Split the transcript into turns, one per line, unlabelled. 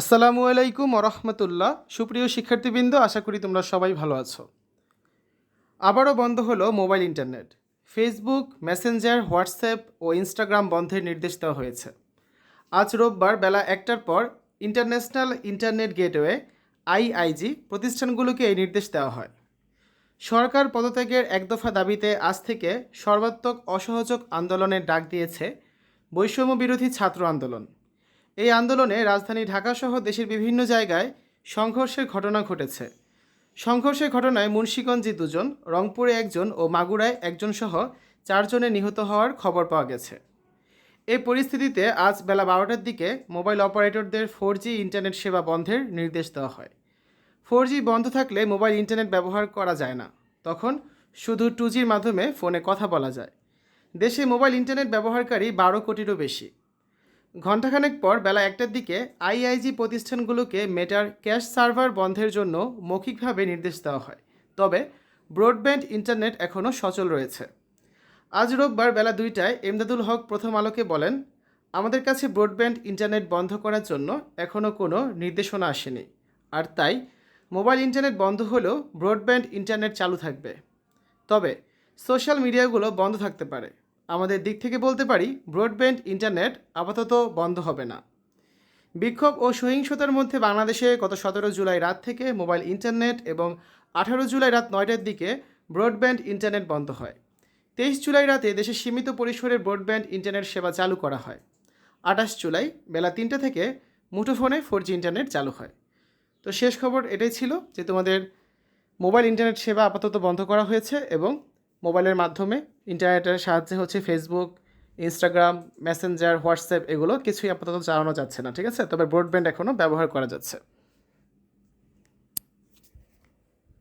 আসসালামু আলাইকুম ওরহমতুল্লাহ। সুপ্রিয় শিক্ষার্থীবৃন্দ, আশা করি তোমরা সবাই ভালো আছো। আবারও বন্ধ হলো mobile internet. Facebook, messenger, WhatsApp ও ইনস্টাগ্রাম বন্ধের নির্দেশ দেওয়া হয়েছে। আজ রোববার বেলা একটার পর ইন্টারন্যাশনাল ইন্টারনেট গেটওয়ে, আইআইজি, প্রতিষ্ঠানগুলোকে এই নির্দেশ দেওয়া হয়। সরকার পদত্যাগের এক দফা দাবিতে আজ থেকে সর্বাত্মক অসহযোগ আন্দোলনের ডাক দিয়েছে বৈষম্য বিরোধী ছাত্র আন্দোলন। এই আন্দোলনে রাজধানী ঢাকাসহ দেশের বিভিন্ন জায়গায় সংঘর্ষের ঘটনা ঘটেছে। সংঘর্ষের ঘটনায় মুন্সীগঞ্জে দুজন, রংপুরে একজন ও মাগুরায় একজন সহ চারজনের নিহত হওয়ার খবর পাওয়া গেছে। এই পরিস্থিতিতে আজ বেলা বারোটার দিকে মোবাইল অপারেটরদের ফোর ইন্টারনেট সেবা বন্ধের নির্দেশ দেওয়া হয়। ফোর বন্ধ থাকলে মোবাইল ইন্টারনেট ব্যবহার করা যায় না। তখন শুধু টু মাধ্যমে ফোনে কথা বলা যায়। দেশে মোবাইল ইন্টারনেট ব্যবহারকারী বারো কোটিরও বেশি। ঘণ্টাখানেক পর বেলা একটার দিকে আইআইজি প্রতিষ্ঠানগুলোকে মেটার ক্যাশ সার্ভার বন্ধের জন্য মৌখিকভাবে নির্দেশ দেওয়া হয়। তবে ব্রডব্যান্ড ইন্টারনেট এখনও সচল রয়েছে। আজ রোববার বেলা দুইটায় এমদাদুল হক প্রথম আলোকে বলেন, আমাদের কাছে ব্রডব্যান্ড ইন্টারনেট বন্ধ করার জন্য এখনও কোনো নির্দেশনা আসেনি। আর তাই মোবাইল ইন্টারনেট বন্ধ হলেও ব্রডব্যান্ড ইন্টারনেট চালু থাকবে। তবে সোশ্যাল মিডিয়াগুলো বন্ধ থাকতে পারে। আমাদের দিক থেকে বলতে পারি ব্রডব্যান্ড ইন্টারনেট আপাতত বন্ধ হবে না। বিক্ষোভ ও সহিংসতার মধ্যে বাংলাদেশে গত সতেরো জুলাই রাত থেকে মোবাইল ইন্টারনেট এবং আঠারো জুলাই রাত নয়টার দিকে ব্রডব্যান্ড ইন্টারনেট বন্ধ হয়। তেইশ জুলাই রাতে দেশে সীমিত পরিসরে ব্রডব্যান্ড ইন্টারনেট সেবা চালু করা হয়। আঠাশ জুলাই বেলা তিনটা থেকে মুঠোফোনে ফোর জি ইন্টারনেট চালু হয়। তো শেষ খবর এটাই ছিল যে তোমাদের মোবাইল ইন্টারনেট সেবা আপাতত বন্ধ করা হয়েছে এবং মোবাইলের মাধ্যমে। ইন্টারনেটের সাহায্যে হচ্ছে ফেসবুক ইনস্টাগ্রাম মেসেঞ্জার হোয়াটসঅ্যাপ এগুলো কিছুই আপাতত চালানো যাচ্ছে না, ঠিক আছে? তবে ব্রডব্যান্ড এখনও ব্যবহার করা যাচ্ছে।